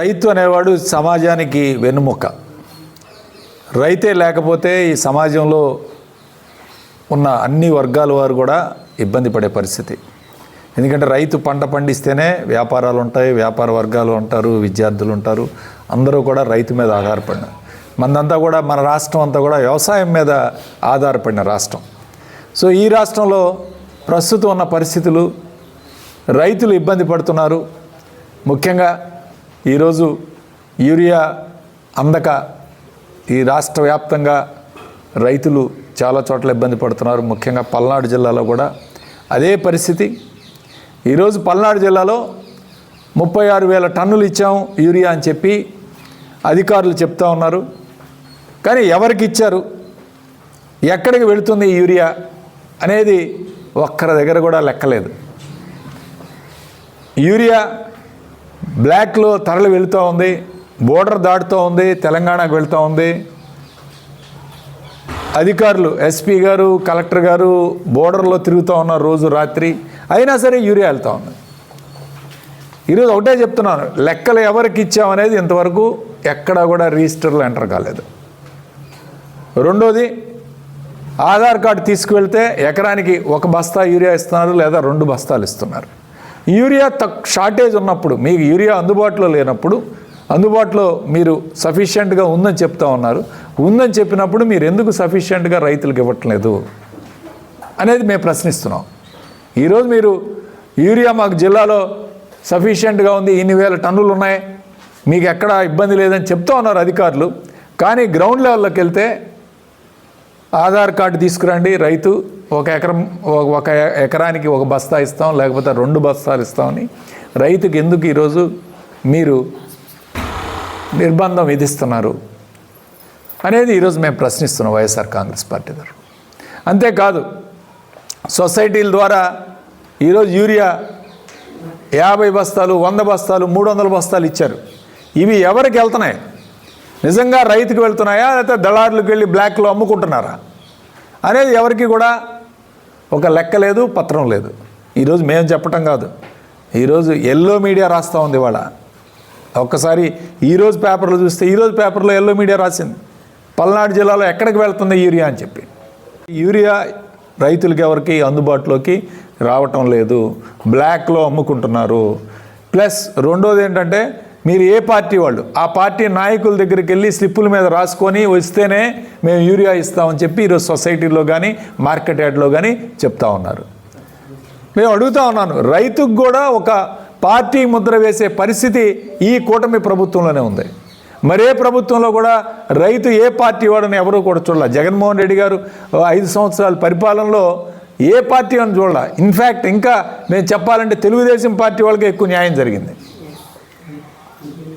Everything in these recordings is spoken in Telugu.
రైతు అనేవాడు సమాజానికి వెన్నుముక. రైతే లేకపోతే ఈ సమాజంలో ఉన్న అన్ని వర్గాల వారు కూడా ఇబ్బంది పడే పరిస్థితి. ఎందుకంటే రైతు పంట పండిస్తేనే వ్యాపారాలు ఉంటాయి వ్యాపార వర్గాలు ఉంటారు విద్యార్థులు ఉంటారు అందరూ కూడా రైతు మీద ఆధారపడిన. మనంతా కూడా మన రాష్ట్రం అంతా కూడా వ్యవసాయం మీద ఆధారపడిన రాష్ట్రం. సో ఈ రాష్ట్రంలో ప్రస్తుతం ఉన్న పరిస్థితులు రైతులు ఇబ్బంది పడుతున్నారు. ముఖ్యంగా ఈరోజు యూరియా అందక ఈ రాష్ట్ర వ్యాప్తంగా రైతులు చాలా చోట్ల ఇబ్బంది పడుతున్నారు. ముఖ్యంగా పల్నాడు జిల్లాలో కూడా అదే పరిస్థితి. ఈరోజు పల్నాడు జిల్లాలో ముప్పై ఆరు వేల టన్నులు ఇచ్చాం యూరియా అని చెప్పి అధికారులు చెప్తా ఉన్నారు. కానీ ఎవరికి ఇచ్చారు? ఎక్కడికి వెళుతుంది యూరియా అనేది ఒక్కరి దగ్గర కూడా లెక్కలేదు. యూరియా బ్లాక్లో తరలి వెళుతూ ఉంది బోర్డర్ దాటుతూ ఉంది తెలంగాణకు వెళ్తూ ఉంది. అధికారులు ఎస్పీ గారు కలెక్టర్ గారు బోర్డర్లో తిరుగుతూ ఉన్నారు రోజు రాత్రి అయినా సరే యూరియా వెళ్తూ ఉంది. ఈరోజు ఒకటే చెప్తున్నాను లెక్కలు ఎవరికి ఇచ్చామనేది ఇంతవరకు ఎక్కడా కూడా రిజిస్టర్లో ఎంటర్ కాలేదు. రెండోది ఆధార్ కార్డు తీసుకువెళ్తే ఎకరానికి ఒక బస్తా యూరియా ఇస్తున్నారు లేదా రెండు బస్తాలు ఇస్తున్నారు. యూరియా తక్ షార్టేజ్ ఉన్నప్పుడు మీకు యూరియా అందుబాటులో లేనప్పుడు అందుబాటులో మీరు సఫిషియెంట్గా ఉందని చెప్తా ఉన్నారు. ఉందని చెప్పినప్పుడు మీరు ఎందుకు సఫిషియెంట్గా రైతులకు ఇవ్వట్లేదు? అనేది మేము ప్రశ్నిస్తున్నాం. ఈరోజు మీరు యూరియా మాకు జిల్లాలో సఫిషియెంట్గా ఉంది ఇన్ని వేల టన్నులు ఉన్నాయి మీకు ఎక్కడ ఇబ్బంది లేదని చెప్తా ఉన్నారు అధికారులు. కానీ గ్రౌండ్ లెవెల్లోకి వెళ్తే ఆధార్ కార్డు తీసుకురండి. రైతు ఒక ఎకరం ఒక- ఒక ఎకరానికి ఒక బస్తా ఇస్తాం లేకపోతే రెండు బస్తాలు ఇస్తామని రైతుకి ఎందుకు ఈరోజు మీరు నిర్బంధం విధిస్తున్నారు? అనేది ఈరోజు మేము ప్రశ్నిస్తున్నాం వైఎస్ఆర్ కాంగ్రెస్ పార్టీ ద్వారా అంతేకాదు సొసైటీల ద్వారా ఈరోజు యూరియా యాభై బస్తాలు వంద బస్తాలు మూడు వందల బస్తాలు ఇచ్చారు. ఇవి ఎవరికి వెళ్తున్నాయి? నిజంగా రైతుకి వెళ్తున్నాయా లేకపోతే దళారులకు వెళ్ళి బ్లాక్లో అమ్ముకుంటున్నారా? అనేది ఎవరికి కూడా ఒక లెక్క లేదు పత్రం లేదు. ఈరోజు మేము చెప్పటం కాదు. ఈరోజు ఎల్లో మీడియా రాస్తూ ఉంది ఇవాళ. ఒక్కసారి ఈరోజు పేపర్లో చూస్తే ఈరోజు పేపర్లో ఎల్లో మీడియా రాసింది. పల్నాడు జిల్లాలో ఎక్కడికి వెళ్తుంది యూరియా అని చెప్పి. యూరియా రైతులకి ఎవరికి అందుబాటులోకి రావటం లేదు. బ్లాక్లో అమ్ముకుంటున్నారు. ప్లస్ రెండోది ఏంటంటే మీరు ఏ పార్టీ వాళ్ళు? ఆ పార్టీ నాయకుల దగ్గరికి వెళ్ళి స్లిప్పుల మీద రాసుకొని వస్తేనే మేము యూరియా ఇస్తామని చెప్పి ఈరోజు సొసైటీలో కానీ మార్కెట్ యార్డ్లో కానీ చెప్తా ఉన్నారు. మేము అడుగుతా ఉన్నాను రైతుకు కూడా ఒక పార్టీ ముద్ర వేసే పరిస్థితి ఈ కూటమి ప్రభుత్వంలోనే ఉంది. మరే ప్రభుత్వంలో కూడా రైతు ఏ పార్టీ వాడని ఎవరు కూడా చూడాల. జగన్మోహన్ రెడ్డి గారు ఐదు సంవత్సరాల పరిపాలనలో ఏ పార్టీ అని చూడాల. ఇన్ఫ్యాక్ట్ ఇంకా నేను చెప్పాలంటే తెలుగుదేశం పార్టీ వాళ్ళకి ఎక్కువ న్యాయం జరిగింది.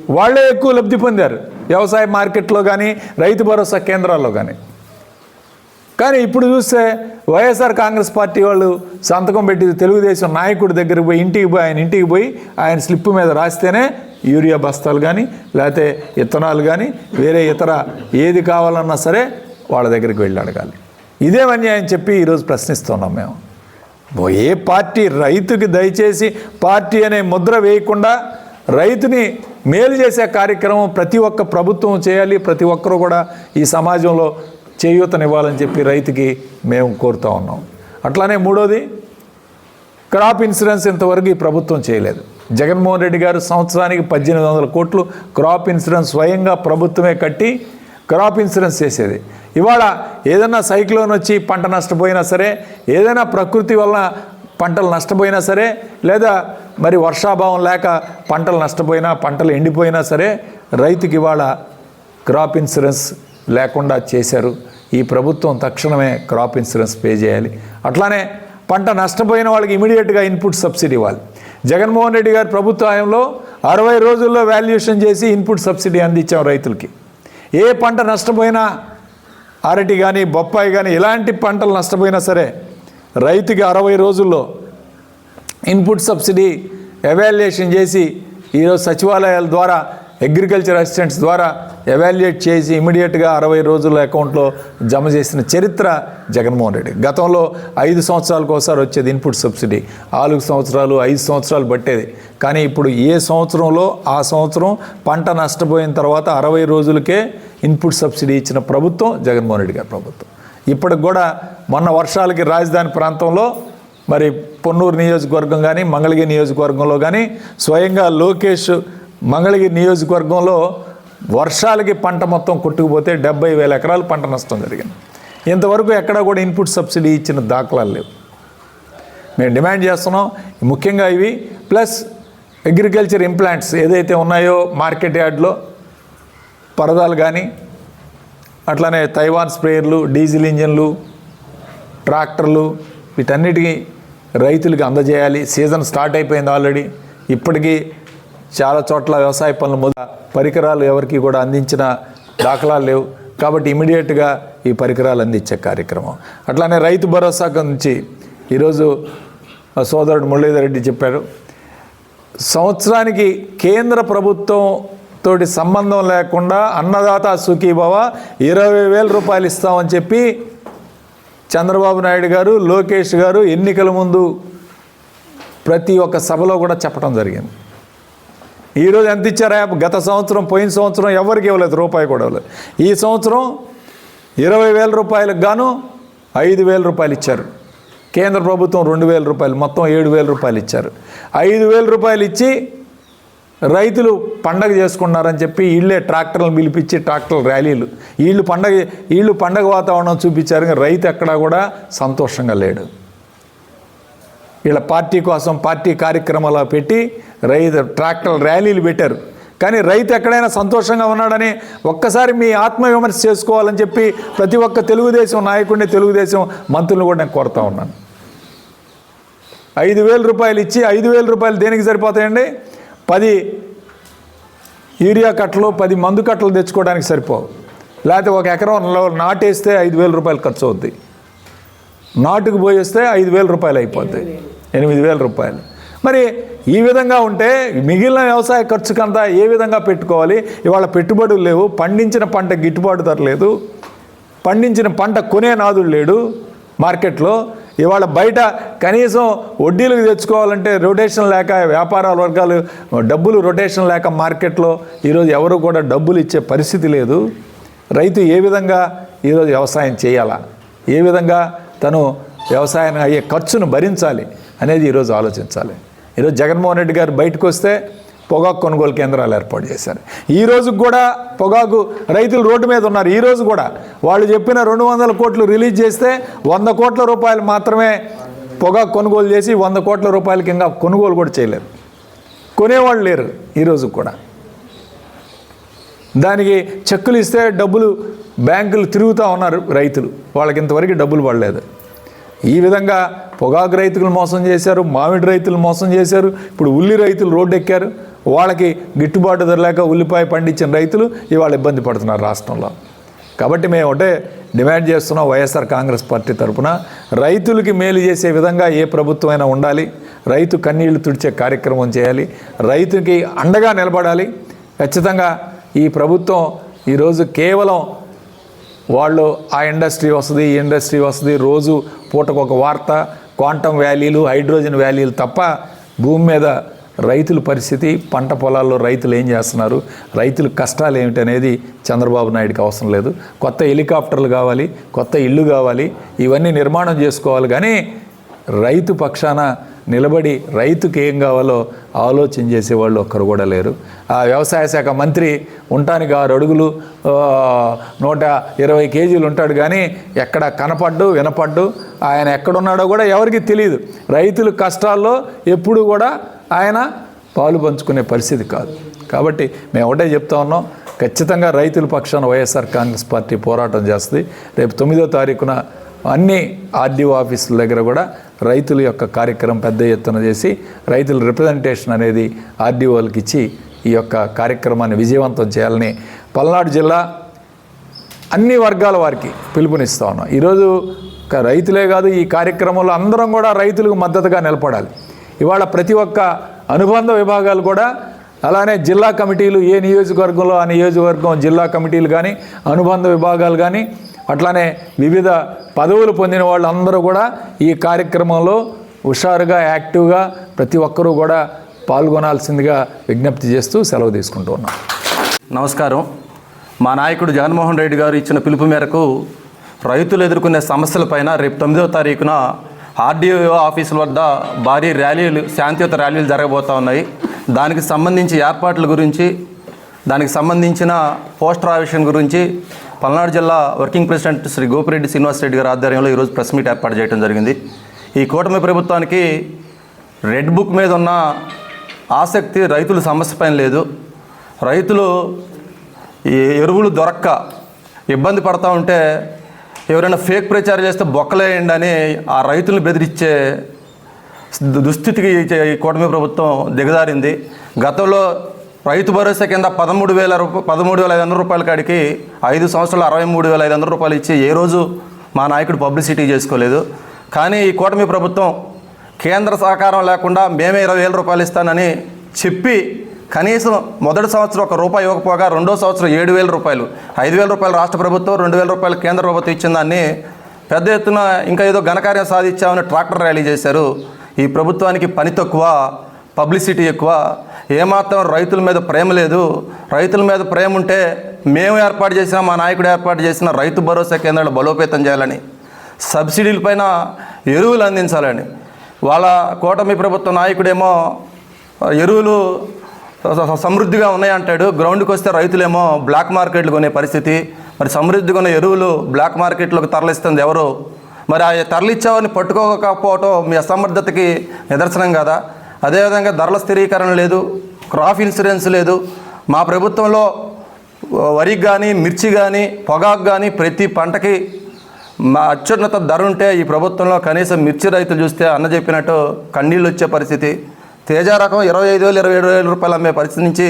వాళ్ళే ఎక్కువ లబ్ధి పొందారు. వ్యవసాయ మార్కెట్లో కానీ రైతు భరోసా కేంద్రాల్లో కానీ కానీ ఇప్పుడు చూస్తే వైఎస్ఆర్ కాంగ్రెస్ పార్టీ వాళ్ళు సంతకం పెట్టి తెలుగుదేశం నాయకుడి దగ్గరికి పోయి ఇంటికి పోయి ఆయన ఇంటికి పోయి ఆయన స్లిప్ మీద రాస్తేనే యూరియా బస్తాలు కానీ లేకపోతే ఇత్తనాలు కానీ వేరే ఇతర ఏది కావాలన్నా సరే వాళ్ళ దగ్గరికి వెళ్ళి అడగాలి. ఇదే అన్యాయం చెప్పి ఈరోజు ప్రశ్నిస్తున్నాం మేము. ఏ పార్టీ రైతుకి దయచేసి పార్టీ అనే ముద్ర వేయకుండా రైతుని మేలు చేసే కార్యక్రమం ప్రతి ఒక్క ప్రభుత్వం చేయాలి ప్రతి ఒక్కరూ కూడా ఈ సమాజంలో చేయూతనివ్వాలని చెప్పి రైతుకి మేము కోరుతా ఉన్నాం. అట్లానే మూడోది క్రాప్ ఇన్సూరెన్స్ ఇంతవరకు ఈ ప్రభుత్వం చేయలేదు. జగన్మోహన్ రెడ్డి గారు సంవత్సరానికి పద్దెనిమిది వందల కోట్లు క్రాప్ ఇన్సూరెన్స్ స్వయంగా ప్రభుత్వమే కట్టి క్రాప్ ఇన్సూరెన్స్ చేసేది. ఇవాళ ఏదైనా సైక్లోన్ వచ్చి పంట నష్టపోయినా సరే ఏదైనా ప్రకృతి వలన పంటలు నష్టపోయినా సరే లేదా మరి వర్షాభావం లేక పంటలు నష్టపోయినా పంటలు ఎండిపోయినా సరే రైతుకి ఇవాళ క్రాప్ ఇన్సూరెన్స్ లేకుండా చేశారు. ఈ ప్రభుత్వం తక్షణమే క్రాప్ ఇన్సూరెన్స్ పే చేయాలి. అట్లానే పంట నష్టపోయిన వాళ్ళకి ఇమీడియట్గా ఇన్పుట్ సబ్సిడీ ఇవ్వాలి. జగన్మోహన్ రెడ్డి గారి ప్రభుత్వ హయాంలో అరవై రోజుల్లో వాల్యుయేషన్ చేసి ఇన్పుట్ సబ్సిడీ అందించాం రైతులకి. ఏ పంట నష్టపోయినా అరటి కానీ బొప్పాయి కానీ ఇలాంటి పంటలు నష్టపోయినా సరే రైతుకి అరవై రోజుల్లో ఇన్పుట్ సబ్సిడీ ఎవాల్యుయేషన్ చేసి ఈరోజు సచివాలయాల ద్వారా అగ్రికల్చర్ అసిస్టెంట్స్ ద్వారా ఎవాల్యుయేట్ చేసి ఇమీడియట్గా అరవై రోజుల అకౌంట్లో జమ చేసిన చరిత్ర జగన్మోహన్ రెడ్డి. గతంలో ఐదు సంవత్సరాలకు ఒకసారి వచ్చేది ఇన్పుట్ సబ్సిడీ. నాలుగు సంవత్సరాలు ఐదు సంవత్సరాలు పట్టేది. కానీ ఇప్పుడు ఏ సంవత్సరంలో ఆ సంవత్సరం పంట నష్టపోయిన తర్వాత అరవై రోజులకే ఇన్పుట్ సబ్సిడీ ఇచ్చిన ప్రభుత్వం జగన్మోహన్ రెడ్డి గారి ప్రభుత్వం. ఇప్పటికి కూడా మొన్న వర్షాలకి రాజధాని ప్రాంతంలో మరి పొన్నూరు నియోజకవర్గం కానీ మంగళగిరి నియోజకవర్గంలో కానీ స్వయంగా లోకేష్ మంగళగిరి నియోజకవర్గంలో వర్షాలకి పంట మొత్తం కొట్టుకుపోతే డెబ్బై వేల ఎకరాలు పంట నష్టం జరిగింది. ఇంతవరకు ఎక్కడా కూడా ఇన్పుట్ సబ్సిడీ ఇచ్చిన దాఖలాలు లేవు. మేము డిమాండ్ చేస్తున్నాం ముఖ్యంగా ఇవి ప్లస్ అగ్రికల్చర్ ఇంప్లాంట్స్ ఏదైతే ఉన్నాయో మార్కెట్ యార్డ్లో పరదాలు కానీ అట్లానే తైవాన్ స్ప్రేయర్లు డీజిల్ ఇంజన్లు ట్రాక్టర్లు వీటన్నిటికీ రైతులకు అందజేయాలి. సీజన్ స్టార్ట్ అయిపోయింది ఆల్రెడీ. ఇప్పటికీ చాలా చోట్ల వ్యవసాయ పనులు మొదల పరికరాలు ఎవరికి కూడా అందించిన దాఖలాలు లేవు. కాబట్టి ఇమీడియట్గా ఈ పరికరాలు అందించే కార్యక్రమం. అట్లానే రైతు భరోసా నుంచి ఈరోజు సోదరుడు మురళీధర్ రెడ్డి చెప్పారు. సంవత్సరానికి కేంద్ర ప్రభుత్వం తోటి సంబంధం లేకుండా అన్నదాత సుఖీభవ ఇరవై వేల రూపాయలు ఇస్తామని చెప్పి చంద్రబాబు నాయుడు గారు లోకేష్ గారు ఎన్నికల ముందు ప్రతి ఒక్క సభలో కూడా చెప్పడం జరిగింది. ఈరోజు ఎంత ఇచ్చారా? గత సంవత్సరం పోయిన సంవత్సరం ఎవరికి ఇవ్వలేదు రూపాయి కూడా ఇవ్వలేదు. ఈ సంవత్సరం ఇరవై వేల రూపాయలకు గాను ఐదు వేల రూపాయలు ఇచ్చారు. కేంద్ర ప్రభుత్వం రెండు వేల రూపాయలు మొత్తం ఏడు వేల రూపాయలు ఇచ్చారు. ఐదు వేల రూపాయలు ఇచ్చి రైతులు పండగ చేసుకున్నారని చెప్పి వీళ్ళే ట్రాక్టర్లను పిలిపించి ట్రాక్టర్ ర్యాలీలు. వీళ్ళు పండగ వీళ్ళు పండగ వాతావరణం చూపించారు రైతు ఎక్కడా కూడా సంతోషంగా లేడు. వీళ్ళ పార్టీ కోసం పార్టీ కార్యక్రమాలు పెట్టి రైతు ట్రాక్టర్ ర్యాలీలు పెట్టారు. కానీ రైతు ఎక్కడైనా సంతోషంగా ఉన్నాడని ఒక్కసారి మీ ఆత్మవిమర్శ చేసుకోవాలని చెప్పి ప్రతి ఒక్క తెలుగుదేశం నాయకుడిని తెలుగుదేశం మంత్రులను కూడా నేను కోరుతా ఉన్నాను. ఐదు వేల రూపాయలు ఇచ్చి ఐదు వేల రూపాయలు దేనికి సరిపోతాయండి? పది యూరియా కట్టలు పది మందు కట్టలు తెచ్చుకోవడానికి సరిపోవు. లేకపోతే ఒక ఎకరంలో నాటేస్తే ఐదు వేల రూపాయలు ఖర్చు అవుద్ది. నాటుకు పోయేస్తే ఐదు వేల రూపాయలు అయిపోద్ది. ఎనిమిది వేల రూపాయలు. మరి ఈ విధంగా ఉంటే మిగిలిన వ్యవసాయ ఖర్చుకంతా ఏ విధంగా పెట్టుకోవాలి? ఇవాళ పెట్టుబడులు లేవు పండించిన పంట గిట్టుబాటు ధర లేదు పండించిన పంట కొనే నాదుడు లేడు మార్కెట్లో. ఇవాళ బయట కనీసం వడ్డీలకు తెచ్చుకోవాలంటే రొటేషన్ లేక వ్యాపారాల వర్గాలు డబ్బులు రొటేషన్ లేక మార్కెట్లో ఈరోజు ఎవరు కూడా డబ్బులు ఇచ్చే పరిస్థితి లేదు. రైతు ఏ విధంగా ఈరోజు వ్యవసాయం చేయాలా? ఏ విధంగా తను వ్యవసాయం అయ్యే ఖర్చును భరించాలి అనేది ఈరోజు ఆలోచించాలి. ఈరోజు జగన్మోహన్ రెడ్డి గారు బయటకు వస్తే పొగాకు కొనుగోలు కేంద్రాలు ఏర్పాటు చేశారు. ఈ రోజు కూడా పొగాకు రైతులు రోడ్డు మీద ఉన్నారు. ఈ రోజు కూడా వాళ్ళు చెప్పిన రెండు వందల కోట్లు రిలీజ్ చేస్తే వంద కోట్ల రూపాయలు మాత్రమే పొగాకు కొనుగోలు చేసి వంద కోట్ల రూపాయలకి ఇంకా కొనుగోలు కూడా చేయలేరు. కొనేవాళ్ళు లేరు ఈరోజు కూడా. దానికి చెక్కులు ఇస్తే డబ్బులు బ్యాంకులు తిరుగుతూ ఉన్నారు రైతులు. వాళ్ళకి ఇంతవరకు డబ్బులు పడలేదు. ఈ విధంగా పొగాకు రైతులు మోసం చేశారు మామిడి రైతులు మోసం చేశారు ఇప్పుడు ఉల్లి రైతులు రోడ్డు ఎక్కారు. వాళ్ళకి గిట్టుబాటు ధర లేక ఉల్లిపాయ పండించిన రైతులు ఇవాళ ఇబ్బంది పడుతున్నారు రాష్ట్రంలో. కాబట్టి మేము ఒకటే డిమాండ్ చేస్తున్నాం వైఎస్ఆర్ కాంగ్రెస్ పార్టీ తరఫున రైతులకి మేలు చేసే విధంగా ఏ ప్రభుత్వమైనా ఉండాలి. రైతు కన్నీళ్ళు తుడిచే కార్యక్రమం చేయాలి. రైతుకి అండగా నిలబడాలి. ఖచ్చితంగా ఈ ప్రభుత్వం ఈరోజు కేవలం వాళ్ళు ఆ ఇండస్ట్రీ వస్తుంది ఈ ఇండస్ట్రీ వస్తుంది రోజు పూటకు ఒక వార్త క్వాంటమ్ వ్యాలీలు హైడ్రోజన్ వ్యాలీలు తప్ప భూమి మీద రైతుల పరిస్థితి పంట పొలాల్లో రైతులు ఏం చేస్తున్నారు రైతుల కష్టాలు ఏమిటి అనేది చంద్రబాబు నాయుడుకి అవసరం లేదు. కొత్త హెలికాప్టర్లు కావాలి కొత్త ఇల్లు కావాలి ఇవన్నీ నిర్మాణం చేసుకోవాలి. కానీ రైతు పక్షాన నిలబడి రైతుకి ఏం కావాలో ఆలోచన చేసేవాళ్ళు ఒక్కరు కూడా లేరు. ఆ వ్యవసాయ శాఖ మంత్రి ఉండటానికి ఆరు అడుగులు నూట ఇరవై కేజీలు ఉంటాడు కానీ ఎక్కడ కనపడ్డు వినపడ్డు ఆయన ఎక్కడున్నాడో కూడా ఎవరికి తెలియదు రైతుల కష్టాల్లో ఎప్పుడు కూడా ఆయన పాలు పంచుకునే పరిస్థితి కాదు. కాబట్టి మేము ఒకటే చెప్తా ఉన్నాం ఖచ్చితంగా రైతుల పక్షాన వైఎస్ఆర్ కాంగ్రెస్ పార్టీ పోరాటం చేస్తుంది. రేపు తొమ్మిదో తారీఖున అన్ని ఆర్డీఓ ఆఫీసుల దగ్గర కూడా రైతుల యొక్క కార్యక్రమం పెద్ద ఎత్తున చేసి రైతుల రిప్రజెంటేషన్ అనేది ఆర్డీఓలకు ఇచ్చి ఈ యొక్క కార్యక్రమాన్ని విజయవంతం చేయాలని పల్నాడు జిల్లా అన్ని వర్గాల వారికి పిలుపునిస్తా ఉన్నాం. ఈరోజు రైతులే కాదు ఈ కార్యక్రమంలో అందరం కూడా రైతులకు మద్దతుగా నిలబడాలి. ఇవాళ ప్రతి ఒక్క అనుబంధ విభాగాలు కూడా అలానే జిల్లా కమిటీలు ఏ నియోజకవర్గంలో ఆ నియోజకవర్గం జిల్లా కమిటీలు కానీ అనుబంధ విభాగాలు కానీ అట్లానే వివిధ పదవులు పొందిన వాళ్ళందరూ కూడా ఈ కార్యక్రమంలో హుషారుగా యాక్టివ్గా ప్రతి ఒక్కరూ కూడా పాల్గొనాల్సిందిగా విజ్ఞప్తి చేస్తూ సెలవు తీసుకుంటూ ఉన్నాం. నమస్కారం. మా నాయకుడు జగన్మోహన్ రెడ్డి గారు ఇచ్చిన పిలుపు మేరకు రైతులు ఎదుర్కొనే సమస్యలపైన రేపు తొమ్మిదవ తారీఖున ఆర్డీఓ ఆఫీసుల వద్ద భారీ ర్యాలీలు శాంతియుత ర్యాలీలు జరగబోతూ ఉన్నాయి. దానికి సంబంధించి ఏర్పాట్ల గురించి దానికి సంబంధించిన పోస్టర్ ఆవిష్కరణ గురించి పల్నాడు జిల్లా వర్కింగ్ ప్రెసిడెంట్ శ్రీ గోపిరెడ్డి శ్రీనివాసరెడ్డి గారి ఆధ్వర్యంలో ఈరోజు ప్రెస్ మీట్ ఏర్పాటు చేయడం జరిగింది. ఈ కూటమి ప్రభుత్వానికి రెడ్ బుక్ మీద ఉన్న ఆసక్తి రైతుల సమస్య పైన లేదు. రైతులు ఈ ఎరువులు దొరక్క ఇబ్బంది పడతా ఉంటే ఎవరైనా ఫేక్ ప్రచారం చేస్తే బొక్కలేయండి అని ఆ రైతులను బెదిరించే దుస్థితికి ఈ- కూటమి ప్రభుత్వం దిగజారింది. గతంలో రైతు భరోసా కింద పదమూడు వేల రూపాయ పదమూడు వేల ఐదు వందల రూపాయల కాడికి ఐదు సంవత్సరాలు అరవై మూడు వేల ఐదు వందల రూపాయలు ఇచ్చి ఏ రోజు మా నాయకుడు పబ్లిసిటీ చేసుకోలేదు. కానీ ఈ కూటమి ప్రభుత్వం కేంద్ర సహకారం లేకుండా మేమే ఇరవై వేల రూపాయలు ఇస్తానని చెప్పి కనీసం మొదటి సంవత్సరం ఒక రూపాయి ఇవ్వకపోగా రెండో సంవత్సరం ఏడు వేల రూపాయలు ఐదు వేల రూపాయలు రాష్ట్ర ప్రభుత్వం రెండు వేల రూపాయలు కేంద్ర ప్రభుత్వం ఇచ్చిన దాన్ని పెద్ద ఎత్తున ఇంకా ఏదో ఘనకార్యం సాధించామని ట్రాక్టర్ ర్యాలీ చేశారు. ఈ ప్రభుత్వానికి పని తక్కువ పబ్లిసిటీ ఎక్కువ. ఏమాత్రం రైతుల మీద ప్రేమ లేదు. రైతుల మీద ప్రేమ ఉంటే మేము ఏర్పాటు చేసిన మా నాయకుడు ఏర్పాటు చేసిన రైతు భరోసా కేంద్రాలు బలోపేతం చేయాలని సబ్సిడీలపైన ఎరువులు అందించాలని. వాళ్ళ కూటమి ప్రభుత్వ నాయకుడేమో ఎరువులు సమృద్ధిగా ఉన్నాయంటాడు గ్రౌండ్కి వస్తే రైతులేమో బ్లాక్ మార్కెట్లు కొనే పరిస్థితి. మరి సమృద్ధిగా ఉన్న ఎరువులు బ్లాక్ మార్కెట్లోకి తరలిస్తుంది ఎవరు? మరి ఆ తరలిచ్చేవారిని పట్టుకోకపోవటం మీ అసమర్థతకి నిదర్శనం కదా? అదేవిధంగా ధరల స్థిరీకరణ లేదు క్రాప్ ఇన్సూరెన్స్ లేదు. మా ప్రభుత్వంలో వరికి కానీ మిర్చి కానీ పొగాకు కానీ ప్రతి పంటకి మా అత్యున్నత ధర ఉంటే ఈ ప్రభుత్వంలో కనీసం మిర్చి రైతులు చూస్తే అన్న చెప్పినట్టు కన్నీళ్ళు వచ్చే పరిస్థితి. తేజ రకం ఇరవై ఐదు వేలు ఇరవై ఏడు వేల రూపాయలు అమ్మే పరిస్థితి నుంచి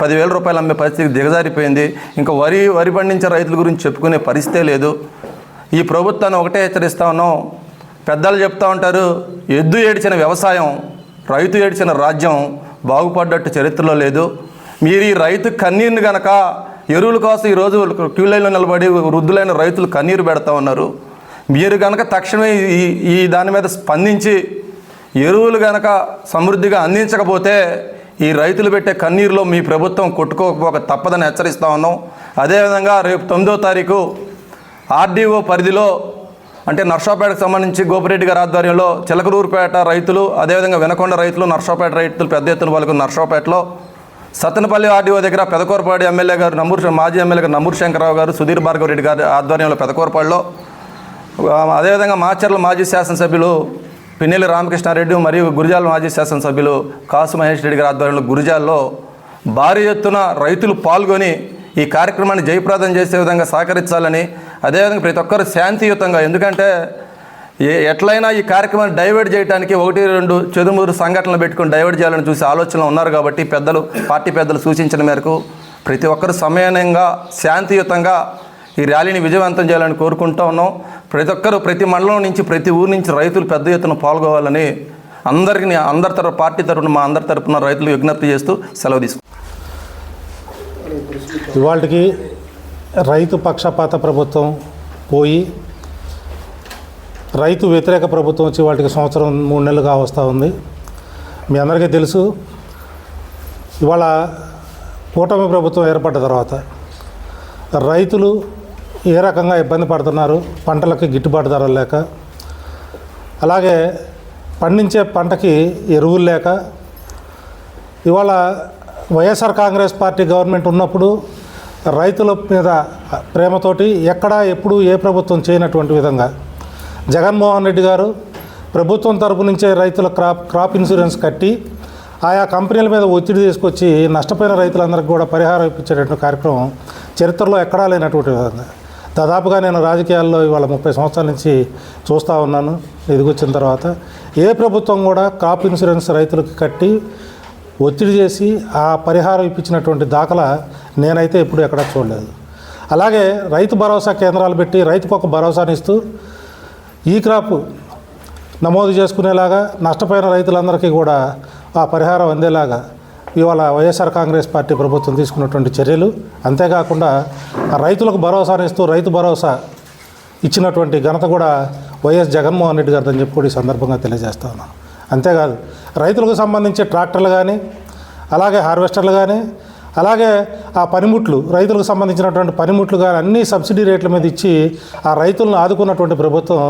పదివేల రూపాయలు అమ్మే పరిస్థితికి దిగజారిపోయింది. ఇంకా వరి వరి పండించే రైతుల గురించి చెప్పుకునే పరిస్థితే లేదు. ఈ ప్రభుత్వాన్ని ఒకటే హెచ్చరిస్తా ఉన్నాం. పెద్దలు చెప్తా ఉంటారు ఎద్దు ఏడిచిన వ్యవసాయం రైతు ఏడ్చిన రాజ్యం బాగుపడ్డట్టు చరిత్రలో లేదు. మీరు ఈ రైతు కన్నీరుని గనక ఎరువుల కోసం ఈరోజు క్యూ లైన్లో నిలబడి వృద్ధులైన రైతులు కన్నీరు పెడతా ఉన్నారు. మీరు కనుక తక్షణమే ఈ ఈ దాని మీద స్పందించి ఎరువులు గనక సమృద్ధిగా అందించకపోతే ఈ రైతులు పెట్టే కన్నీరులో మీ ప్రభుత్వం కొట్టుకోకపోక తప్పదని హెచ్చరిస్తూ ఉన్నాం. అదేవిధంగా రేపు తొమ్మిదో తారీఖు ఆర్డీఓ పరిధిలో అంటే నర్సాపేటకు సంబంధించి గోపిరెడ్డి గారి ఆధ్వర్యంలో చిలకలూరుపేట రైతులు అదేవిధంగా వినకొండ రైతులు నర్సాపేట రైతులు పెద్ద ఎత్తున వాళ్ళకు నర్సాపేటలో. సత్తెనపల్లి ఆర్డీఓ దగ్గర పెదకూరపాడు ఎమ్మెల్యే గారు నంబూరు మాజీ ఎమ్మెల్యే గారు నంబూరు శంకరరావు గారు సుధీర్ భార్గవ రెడ్డి గారి ఆధ్వర్యంలో పెదకూరపాడులో. అదేవిధంగా మాచర్ల మాజీ శాసనసభ్యులు పిన్నెల్లి రామకృష్ణారెడ్డి మరియు గురిజాల మాజీ శాసనసభ్యులు కాసు మహేష్ రెడ్డి గారి ఆధ్వర్యంలో గురిజాల్లో భారీ ఎత్తున రైతులు పాల్గొని ఈ కార్యక్రమాన్ని జయప్రదం చేసే విధంగా సహకరించాలని అదేవిధంగా ప్రతి ఒక్కరు శాంతియుతంగా ఎందుకంటే ఏ ఎట్లయినా ఈ కార్యక్రమాన్ని డైవర్ట్ చేయడానికి ఒకటి రెండు చెదుమూరు సంఘటనలు పెట్టుకొని డైవర్ట్ చేయాలని చూసి ఆలోచనలు ఉన్నారు కాబట్టి పెద్దలు పార్టీ పెద్దలు సూచించిన మేరకు ప్రతి ఒక్కరు సమయంగా శాంతియుతంగా ఈ ర్యాలీని విజయవంతం చేయాలని కోరుకుంటా ఉన్నాం. ప్రతి ఒక్కరూ ప్రతి మండలం నుంచి ప్రతి ఊరు నుంచి రైతులు పెద్ద ఎత్తున పాల్గొవాలని అందరికీ అందరి తరపు పార్టీ తరఫున మా అందరి తరఫున రైతులు విజ్ఞప్తి చేస్తూ సెలవు తీసుకుంటాం ఇవాళకి రైతు పక్షపాత ప్రభుత్వం పోయి రైతు వ్యతిరేక ప్రభుత్వం వచ్చి వాటికి సంవత్సరం మూడు నెలలుగా వస్తూ ఉంది. మీ అందరికీ తెలుసు ఇవాళ కూటమి ప్రభుత్వం ఏర్పడ్డ తర్వాత రైతులు ఏ రకంగా ఇబ్బంది పడుతున్నారు? పంటలకు గిట్టుబాటు ధరలు లేక. అలాగే పండించే పంటకి ఎరువులు లేక. ఇవాళ వైఎస్ఆర్ కాంగ్రెస్ పార్టీ గవర్నమెంట్ ఉన్నప్పుడు రైతుల మీద ప్రేమతోటి ఎక్కడా ఎప్పుడు ఏ ప్రభుత్వం చేయనటువంటి విధంగా జగన్మోహన్ రెడ్డి గారు ప్రభుత్వం తరపు నుంచే రైతుల క్రాప్ క్రాప్ ఇన్సూరెన్స్ కట్టి ఆయా కంపెనీల మీద ఒత్తిడి తీసుకొచ్చి నష్టపోయిన రైతులందరికీ కూడా పరిహారం ఇప్పించేటటువంటి కార్యక్రమం చరిత్రలో ఎక్కడా లేనటువంటి విధంగా. దాదాపుగా నేను రాజకీయాల్లో ఇవాళ ముప్పై సంవత్సరాల నుంచి చూస్తూ ఉన్నాను ఎదిగొచ్చిన తర్వాత. ఏ ప్రభుత్వం కూడా క్రాప్ ఇన్సూరెన్స్ రైతులకు కట్టి ఒత్తిడి చేసి ఆ పరిహారం ఇప్పించినటువంటి దాఖలా నేనైతే ఎప్పుడు ఎక్కడా చూడలేదు. అలాగే రైతు భరోసా కేంద్రాలు పెట్టి రైతుకు ఒక భరోసానిస్తూ ఈ క్రాప్ నమోదు చేసుకునేలాగా నష్టపోయిన రైతులందరికీ కూడా ఆ పరిహారం అందేలాగా ఇవాళ వైఎస్ఆర్ కాంగ్రెస్ పార్టీ ప్రభుత్వం తీసుకున్నటువంటి చర్యలు. అంతేకాకుండా రైతులకు భరోసానిస్తూ రైతు భరోసా ఇచ్చినటువంటి ఘనత కూడా వైఎస్ జగన్మోహన్ రెడ్డి గారిని చెప్పి కూడా ఈ సందర్భంగా తెలియజేస్తా ఉన్నాను. అంతేకాదు రైతులకు సంబంధించి ట్రాక్టర్లు కానీ అలాగే హార్వెస్టర్లు కానీ అలాగే ఆ పనిముట్లు రైతులకు సంబంధించినటువంటి పనిముట్లు కానీ అన్ని సబ్సిడీ రేట్ల మీద ఇచ్చి ఆ రైతులను ఆదుకున్నటువంటి ప్రభుత్వం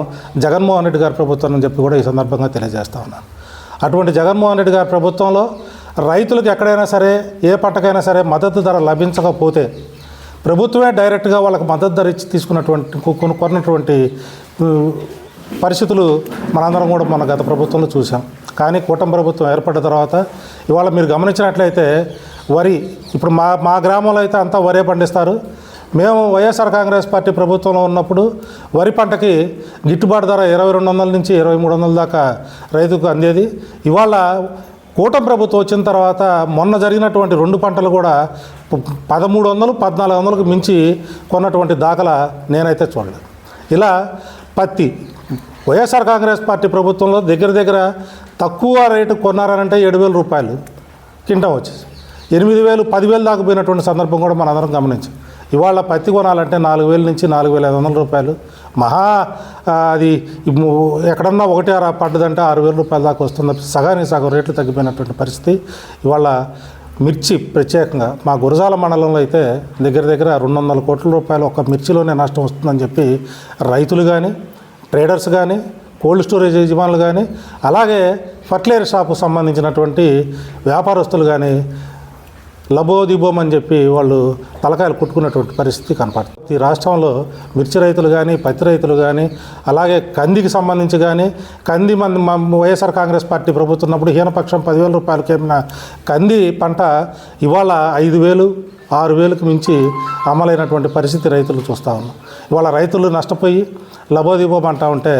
జగన్మోహన్ రెడ్డి గారి ప్రభుత్వం అని చెప్పి కూడా ఈ సందర్భంగా తెలియజేస్తా ఉన్నాను. అటువంటి జగన్మోహన్ రెడ్డి గారి ప్రభుత్వంలో రైతులకు ఎక్కడైనా సరే ఏ పంటకైనా సరే మద్దతు ధర లభించకపోతే ప్రభుత్వమే డైరెక్ట్గా వాళ్ళకి మద్దతు ధర ఇచ్చి తీసుకున్నటువంటి కొ- కొన్నటువంటి పరిస్థితులు మనందరం కూడా మన గత ప్రభుత్వంలో చూసాం కానీ కూటమి ప్రభుత్వం ఏర్పడిన తర్వాత ఇవాళ మీరు గమనించినట్లయితే వరి ఇప్పుడు మా మా గ్రామంలో అయితే అంతా వరే పండిస్తారు. మేము వైఎస్ఆర్ కాంగ్రెస్ పార్టీ ప్రభుత్వంలో ఉన్నప్పుడు వరి పంటకి గిట్టుబాటు ధర ఇరవై రెండు వందల నుంచి ఇరవై మూడు వందల దాకా రైతుకు అందేది. ఇవాళ కూటమి ప్రభుత్వం వచ్చిన తర్వాత మొన్న జరిగినటువంటి రెండు పంటలు కూడా పదమూడు వందలు పద్నాలుగు వందలకు మించి కొన్నటువంటి దాఖలా నేనైతే చూడలేదు. ఇలా పత్తి వైఎస్ఆర్ కాంగ్రెస్ పార్టీ ప్రభుత్వంలో దగ్గర దగ్గర తక్కువ రేటు కొన్నారనంటే ఏడు వేల రూపాయలు కింటం వచ్చేసి. ఎనిమిది వేలు పదివేలు దాకా పోయినటువంటి సందర్భం కూడా మనందరం గమనించాం. ఇవాళ పత్తి కొనాలంటే నాలుగు వేల నుంచి నాలుగు వేల ఐదు వందల రూపాయలు మహా అది ఎక్కడన్నా ఒకటి ఆరు పడ్డదంటే ఆరు వేల రూపాయల దాకా వస్తుంది సగానికి సగం రేట్లు తగ్గిపోయినటువంటి పరిస్థితి. ఇవాళ మిర్చి ప్రత్యేకంగా మా గురజాల మండలంలో అయితే దగ్గర దగ్గర రెండు వందల కోట్ల రూపాయలు ఒక మిర్చిలోనే నష్టం వస్తుందని చెప్పి రైతులు కానీ ట్రేడర్స్ కానీ కోల్డ్ స్టోరేజ్ యజమానులు కానీ అలాగే ఫర్టిలైజర్ షాపు సంబంధించినటువంటి వ్యాపారస్తులు కానీ లబోదిబోం అని చెప్పి వాళ్ళు తలకాయలు కుట్టుకున్నటువంటి పరిస్థితి కనపడుతుంది. ఈ రాష్ట్రంలో మిర్చి రైతులు కానీ పత్తి రైతులు కానీ అలాగే కందికి సంబంధించి కానీ కంది మంది వైఎస్ఆర్ కాంగ్రెస్ పార్టీ ప్రభుత్వం ఉన్నప్పుడు హీనపక్షం పదివేల రూపాయలకి ఏమిన కంది పంట ఇవాళ ఐదు వేలు ఆరు వేలకు మించి అమలైనటువంటి పరిస్థితి రైతులు చూస్తూ ఉన్నాం ఇవాళ రైతులు నష్టపోయి లబోదిబోం అంటా ఉంటే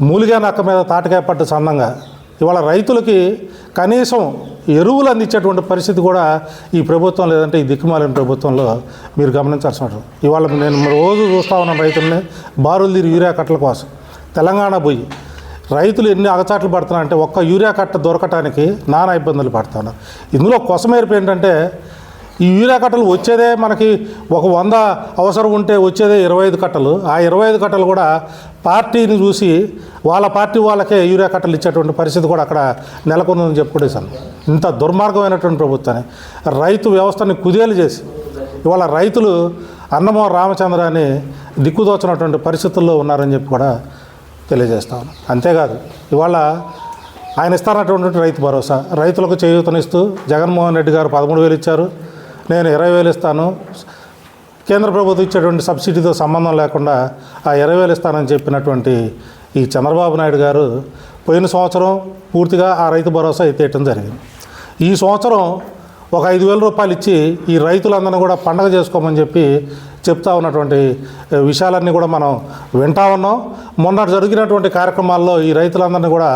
మూలిగా నక్క మీద తాటకాయ పట్టు సందంగా ఇవాళ రైతులకి కనీసం ఎరువులు అందించేటువంటి పరిస్థితి కూడా ఈ ప్రభుత్వం లేదంటే ఈ దిక్కుమాలిన ప్రభుత్వంలో మీరు గమనించాల్సిన అవసరం. ఇవాళ నేను రోజు చూస్తూ ఉన్నాను రైతుల్ని బారులు తీరి యూరియా కట్టల కోసం తెలంగాణ పోయి రైతులు ఎన్ని అగచాట్లు పడుతున్నారంటే ఒక్క యూరియా కట్ట దొరకటానికి నానా ఇబ్బందులు పడుతున్నారు ఇందులో కొసమేర్పు ఏంటంటే ఈ యూరియా కట్టలు వచ్చేదే మనకి ఒక వంద అవసరం ఉంటే వచ్చేదే ఇరవై ఐదు కట్టలు. ఆ ఇరవై ఐదు కట్టలు కూడా పార్టీని చూసి వాళ్ళ పార్టీ వాళ్ళకే యూరియా కట్టలు ఇచ్చేటువంటి పరిస్థితి కూడా అక్కడ నెలకొందని చెప్పుకునేసాను ఇంత దుర్మార్గమైనటువంటి ప్రభుత్వాన్ని. రైతు వ్యవస్థని కుదేలు చేసి ఇవాళ రైతులు అన్నమో రామచంద్రాన్ని దిక్కుదోచినటువంటి పరిస్థితుల్లో ఉన్నారని చెప్పి కూడా తెలియజేస్తాను అంతేకాదు ఇవాళ ఆయన ఇస్తారన్నటువంటి రైతు భరోసా. రైతులకు చేయూతనిస్తూ జగన్మోహన్ రెడ్డి గారు పదమూడు వేలు ఇచ్చారు. నేను ఇరవై వేలు ఇస్తాను. కేంద్ర ప్రభుత్వం ఇచ్చేటువంటి సబ్సిడీతో సంబంధం లేకుండా ఆ ఇరవై వేలు ఇస్తానని చెప్పినటువంటి ఈ చంద్రబాబు నాయుడు గారు పోయిన సంవత్సరం పూర్తిగా ఆ రైతు భరోసా ఎత్తేయటం జరిగింది. ఈ సంవత్సరం ఒక ఐదు వేల రూపాయలు ఇచ్చి ఈ రైతులందరినీ కూడా పండగ చేసుకోమని చెప్పి చెప్తా ఉన్నటువంటి విషయాలన్నీ కూడా మనం వింటా ఉన్నాం. మొన్న జరిగినటువంటి కార్యక్రమాల్లో ఈ రైతులందరినీ కూడా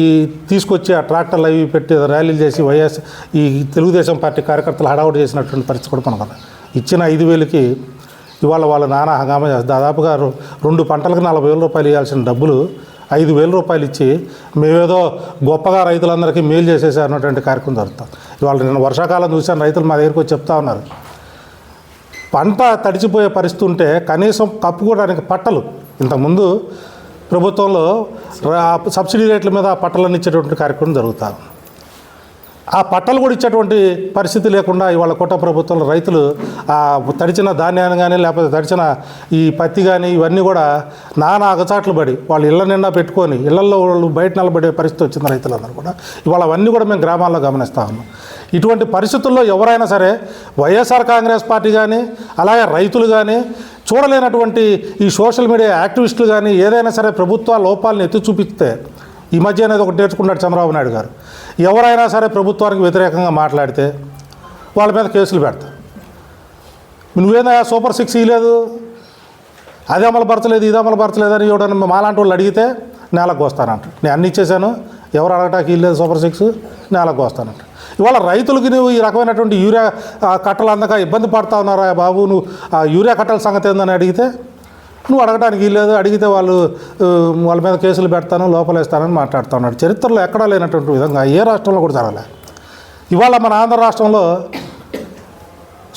ఈ తీసుకొచ్చి ఆ ట్రాక్టర్లు అవి పెట్టి ర్యాలీలు చేసి వైఎస్ ఈ తెలుగుదేశం పార్టీ కార్యకర్తలు హడావుడి చేసినటువంటి పరిస్థితి కూడా మనకు ఇచ్చిన ఐదు వేలకి ఇవాళ వాళ్ళు నానా హంగామా చేస్తారు దాదాపుగా రెండు పంటలకు నలభై వేల రూపాయలు ఇవ్వాల్సిన డబ్బులు ఐదు వేల రూపాయలు ఇచ్చి మేమేదో గొప్పగా రైతులందరికీ మేలు చేసేసి అన్నటువంటి కార్యక్రమం జరుగుతాం ఇవాళ నేను వర్షాకాలం చూశాను రైతులు మా దగ్గరికి వచ్చి చెప్తా ఉన్నారు. పంట తడిచిపోయే పరిస్థితి ఉంటే కనీసం కప్పుకోవడానికి పట్టలు. ఇంతకుముందు ప్రభుత్వంలో సబ్సిడీ రేట్ల మీద ఆ పట్టలను ఇచ్చేటువంటి కార్యక్రమం జరుగుతారు ఆ పట్టాలు కూడా ఇచ్చేటువంటి పరిస్థితి లేకుండా ఇవాళ కుట్ర ప్రభుత్వంలో రైతులు ఆ తడిచిన ధాన్యాన్ని కానీ లేకపోతే తడిచిన ఈ పత్తి కానీ ఇవన్నీ కూడా నానా అగచాట్లు పడి వాళ్ళు ఇళ్ళ నిండా పెట్టుకొని ఇళ్ళలో వాళ్ళు బయట నిలబడే పరిస్థితి వచ్చింది రైతులందరూ కూడా. ఇవాళ అవన్నీ కూడా మేము గ్రామాల్లో గమనిస్తా ఉన్నాం. ఇటువంటి పరిస్థితుల్లో ఎవరైనా సరే వైఎస్ఆర్ కాంగ్రెస్ పార్టీ కానీ అలాగే రైతులు కానీ చూడలేనటువంటి ఈ సోషల్ మీడియా యాక్టివిస్టులు కానీ ఏదైనా సరే ప్రభుత్వ లోపాలను ఎత్తి చూపిస్తే ఈ మధ్య అనేది ఒకటి నేర్చుకున్నాడు చంద్రబాబు నాయుడు గారు. ఎవరైనా సరే ప్రభుత్వానికి వ్యతిరేకంగా మాట్లాడితే వాళ్ళ మీద కేసులు పెడతారు నువ్వేనా సూపర్ సిక్స్ ఇవ్వలేదు అది అమలు పరచలేదు ఇది అమలు పరచలేదు అని ఎవడన్నా మాలాంటి వాళ్ళు అడిగితే నేలకు వస్తానంట నేను అన్ని ఇచ్చేసాను ఎవరు అడగటానికి ఇల్లేదు సూపర్ సిక్స్? నేలకు వస్తానంట ఇవాళ రైతులకి నువ్వు ఈ రకమైనటువంటి యూరియా కట్టలు అందక ఇబ్బంది పడతా ఉన్నారా బాబు? నువ్వు ఆ యూరియా కట్టల సంగతి ఏందని అడిగితే నువ్వు అడగడానికి లేదు అడిగితే వాళ్ళు వాళ్ళ మీద కేసులు పెడతాను లోపలేస్తానని మాట్లాడుతూ ఉన్నాడు. చరిత్రలో ఎక్కడా లేనటువంటి విధంగా ఏ రాష్ట్రంలో కూడా జరగలే. ఇవాళ మన ఆంధ్ర రాష్ట్రంలో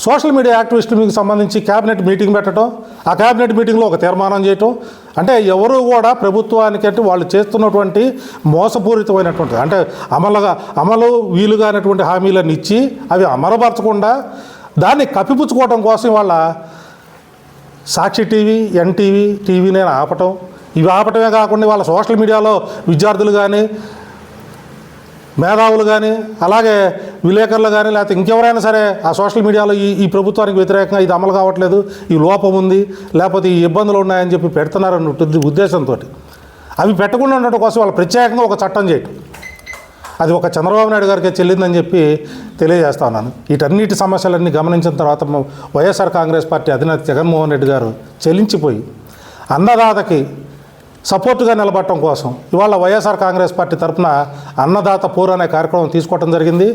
సోషల్ మీడియా యాక్టివిస్టులకు సంబంధించి క్యాబినెట్ మీటింగ్ పెట్టడం ఆ క్యాబినెట్ మీటింగ్లో ఒక తీర్మానం చేయటం అంటే ఎవరు కూడా ప్రభుత్వానికి అంటే వాళ్ళు చేస్తున్నటువంటి మోసపూరితమైనటువంటి అంటే అమలుగా అమలు వీలుగానటువంటి హామీలను ఇచ్చి అవి అమలుపరచకుండా దాన్ని కప్పిపుచ్చుకోవడం కోసం వాళ్ళ సాక్షి టీవీ ఎన్టీవీ టీవీ నేను ఆపటం. ఇవి ఆపటమే కాకుండా వాళ్ళ సోషల్ మీడియాలో విద్యార్థులు కానీ మేధావులు కానీ అలాగే విలేకరులు కానీ లేకపోతే ఇంకెవరైనా సరే ఆ సోషల్ మీడియాలో ఈ ఈ ప్రభుత్వానికి వ్యతిరేకంగా ఇది అమలు కావట్లేదు ఈ లోపం ఉంది లేకపోతే ఈ ఇబ్బందులు ఉన్నాయని చెప్పి పెడుతున్నారన్న ఉద్దేశంతో అవి పెట్టకుండా ఉండటం కోసం వాళ్ళు ప్రత్యేకంగా ఒక చట్టం చేయటం. అది ఒక చంద్రబాబు నాయుడు గారికి చెల్లిందని చెప్పి తెలియజేస్తా ఉన్నాను. వీటన్నిటి సమస్యలన్నీ గమనించిన తర్వాత వైఎస్ఆర్ కాంగ్రెస్ పార్టీ అధినేత జగన్మోహన్ రెడ్డి గారు చెల్లించిపోయి అన్నదాతకి సపోర్టుగా నిలబడటం కోసం ఇవాళ వైఎస్ఆర్ కాంగ్రెస్ పార్టీ తరఫున అన్నదాత పూర్ అనే కార్యక్రమం తీసుకోవడం జరిగింది.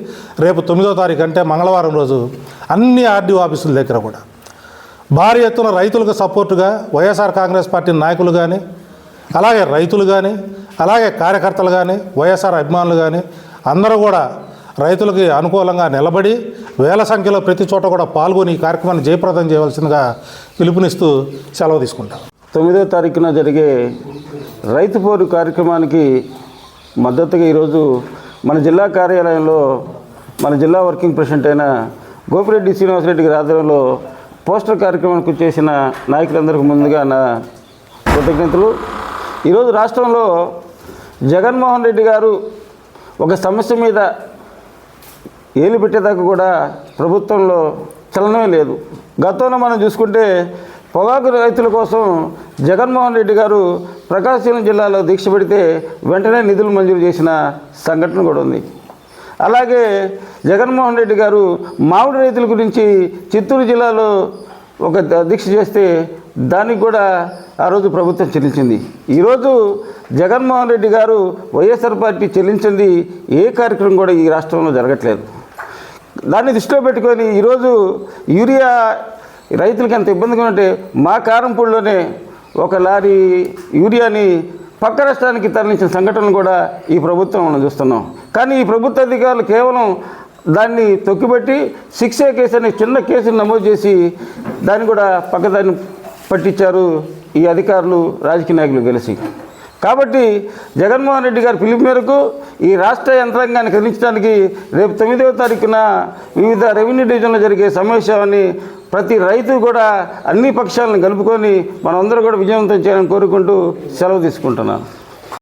రేపు తొమ్మిదో తారీఖు అంటే మంగళవారం రోజు అన్ని ఆర్డీఓ ఆఫీసుల దగ్గర కూడా. భారీ ఎత్తున రైతులకు సపోర్టుగా వైఎస్ఆర్ కాంగ్రెస్ పార్టీ నాయకులు కానీ అలాగే రైతులు కానీ అలాగే కార్యకర్తలు కానీ వైఎస్ఆర్ అభిమానులు కానీ అందరూ కూడా రైతులకి అనుకూలంగా నిలబడి వేల సంఖ్యలో ప్రతి చోట కూడా పాల్గొని ఈ కార్యక్రమాన్ని జయప్రదం చేయవలసిందిగా పిలుపునిస్తూ సెలవు తీసుకుంటాం. తొమ్మిదో తారీఖున జరిగే రైతు పోరు కార్యక్రమానికి మద్దతుగా ఈరోజు మన జిల్లా కార్యాలయంలో మన జిల్లా వర్కింగ్ ప్రెసిడెంట్ అయిన గోపిరెడ్డి శ్రీనివాసరెడ్డి గారి ఆధ్వర్యంలో పోస్టర్ కార్యక్రమానికి చేసిన నాయకులందరికీ ముందుగా నా కృతజ్ఞతలు. ఈరోజు రాష్ట్రంలో జగన్మోహన్ రెడ్డి గారు ఒక సమస్య మీద ఏలు పెట్టేదాకా కూడా ప్రభుత్వంలో చలనమే లేదు. గతంలో మనం చూసుకుంటే పొగాకు రైతుల కోసం జగన్మోహన్ రెడ్డి గారు ప్రకాశం జిల్లాలో దీక్ష పెడితే వెంటనే నిధులు మంజూరు చేసిన సంఘటన కూడా ఉంది. అలాగే జగన్మోహన్ రెడ్డి గారు మామిడి రైతుల గురించి చిత్తూరు జిల్లాలో ఒక దీక్ష చేస్తే దానికి కూడా ఆ రోజు ప్రభుత్వం చెల్లించింది. ఈరోజు జగన్మోహన్ రెడ్డి గారు వైఎస్ఆర్ పార్టీ చెల్లించింది ఏ కార్యక్రమం కూడా ఈ రాష్ట్రంలో జరగట్లేదు. దాన్ని దృష్టిలో పెట్టుకొని ఈరోజు యూరియా రైతులకి ఎంత ఇబ్బందిగా ఉంటే మా కారంపూడిలోనే ఒక లారీ యూరియాని పక్క రాష్ట్రానికి తరలించిన సంఘటనలు కూడా ఈ ప్రభుత్వం మనం చూస్తున్నాం. కానీ ఈ ప్రభుత్వ అధికారులు కేవలం దాన్ని తొక్కిపెట్టి శిక్ష కేసు అనే చిన్న కేసును నమోదు చేసి దాన్ని కూడా పక్కదాన్ని పట్టించారు ఈ అధికారులు రాజకీయ నాయకులు కలిసి కాబట్టి జగన్మోహన్ రెడ్డి గారి పిలుపు మేరకు ఈ రాష్ట్ర యంత్రాంగాన్ని కదిలించడానికి రేపు తొమ్మిదవ తారీఖున వివిధ రెవెన్యూ డివిజన్లో జరిగే సమావేశాన్ని ప్రతి రైతు కూడా అన్ని పక్షాలను కలుపుకొని మనందరూ కూడా విజయవంతం చేయాలని కోరుకుంటూ సెలవు తీసుకుంటున్నాను.